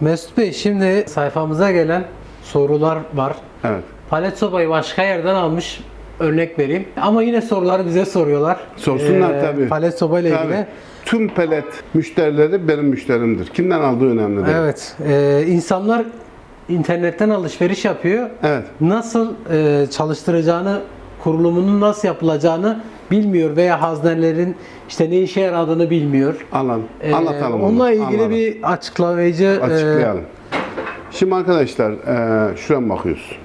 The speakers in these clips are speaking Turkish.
Mesut Bey şimdi sayfamıza gelen sorular var. Evet. Palet sobayı başka yerden almış örnek vereyim. Ama yine soruları bize soruyorlar. Sorsunlar Ee, tabii. Palet sobayla Tabii. ilgili. Tüm pelet müşterileri benim müşterimdir. Kimden aldığı önemli değil. Evet. e, insanlar internetten alışveriş yapıyor. Evet. Nasıl e, çalıştıracağını, kurulumunun nasıl yapılacağını bilmiyor veya haznelerin işte ne işe yaradığını bilmiyor. Anladım. Ee, Anlatalım onu. Onunla ilgili Anladım. bir açıklayıcı e, Açıklayalım. Şimdi arkadaşlar e, şuraya mı bakıyoruz?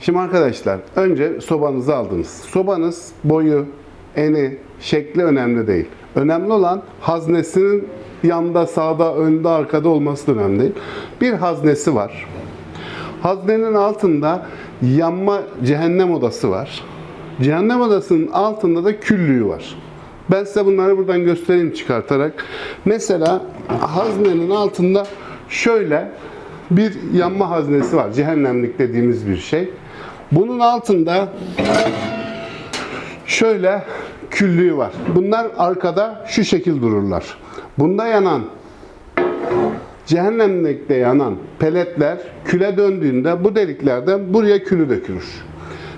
Şimdi arkadaşlar önce sobanızı aldınız. Sobanız boyu, eni, şekli önemli değil. Önemli olan haznesinin yanda, sağda, önde, arkada olması önemli değil. Bir haznesi var. Haznenin altında yanma cehennem odası var. Cehennem odasının altında da küllüğü var. Ben size bunları buradan göstereyim çıkartarak. Mesela haznenin altında şöyle bir yanma haznesi var. Cehennemlik dediğimiz bir şey. Bunun altında şöyle küllüğü var. Bunlar arkada şu şekil dururlar. Bunda yanan Cehennemlikte yanan peletler küle döndüğünde bu deliklerden buraya külü dökülür.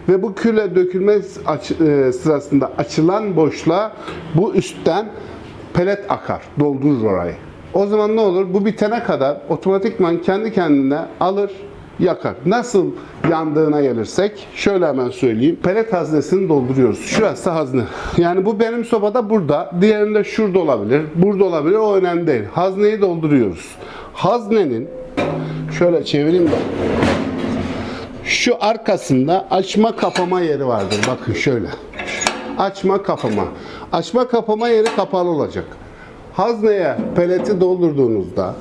Ve bu küle dökülme e, sırasında açılan boşluğa bu üstten pelet akar, doldurur orayı. O zaman ne olur? Bu bitene kadar otomatikman kendi kendine alır, yakar. Nasıl yandığına gelirsek şöyle hemen söyleyeyim. Pelet haznesini dolduruyoruz. Şurası hazne. Yani bu benim sobada burada. Diğerinde şurada olabilir. Burada olabilir. O önemli değil. Hazneyi dolduruyoruz. Haznenin şöyle çevireyim de. Şu arkasında açma kapama yeri vardır. Bakın şöyle. Açma kapama. Açma kapama yeri kapalı olacak. Hazneye peleti doldurduğunuzda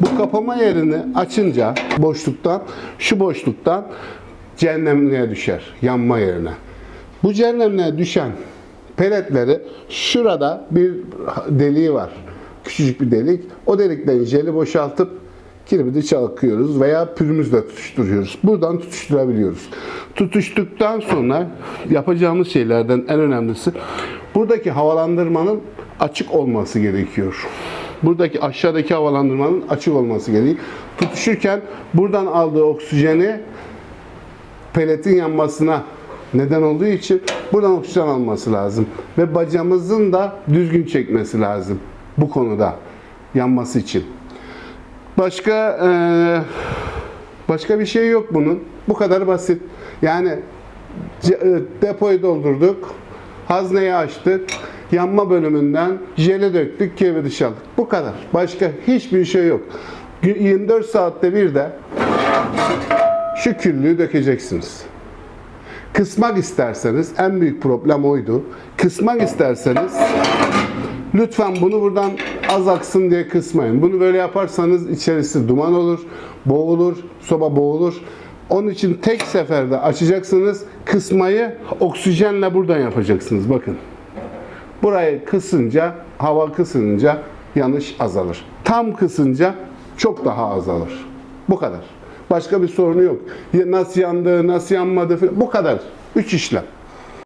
bu kapama yerini açınca boşluktan şu boşluktan cehennemliğe düşer. Yanma yerine. Bu cehennemliğe düşen peletleri şurada bir deliği var. Küçücük bir delik. O delikten jeli boşaltıp kirmidi çalkıyoruz veya pürümüzle tutuşturuyoruz. Buradan tutuşturabiliyoruz. Tutuştuktan sonra yapacağımız şeylerden en önemlisi buradaki havalandırmanın açık olması gerekiyor. Buradaki aşağıdaki havalandırmanın açık olması gerekiyor. Tutuşurken buradan aldığı oksijeni peletin yanmasına neden olduğu için buradan oksijen alması lazım. Ve bacamızın da düzgün çekmesi lazım bu konuda yanması için. Başka eee, başka bir şey yok bunun. Bu kadar basit. Yani e, depoyu doldurduk, hazneyi açtık, yanma bölümünden jele döktük, keviri çaldık. Bu kadar. Başka hiçbir şey yok. Gü- 24 saatte bir de şu küllüğü dökeceksiniz. Kısmak isterseniz, en büyük problem oydu. Kısmak isterseniz Lütfen bunu buradan az aksın diye kısmayın. Bunu böyle yaparsanız içerisi duman olur, boğulur, soba boğulur. Onun için tek seferde açacaksınız. Kısmayı oksijenle buradan yapacaksınız. Bakın. Burayı kısınca, hava kısınca yanış azalır. Tam kısınca çok daha azalır. Bu kadar. Başka bir sorunu yok. Nasıl yandı, nasıl yanmadı falan. Bu kadar. Üç işlem.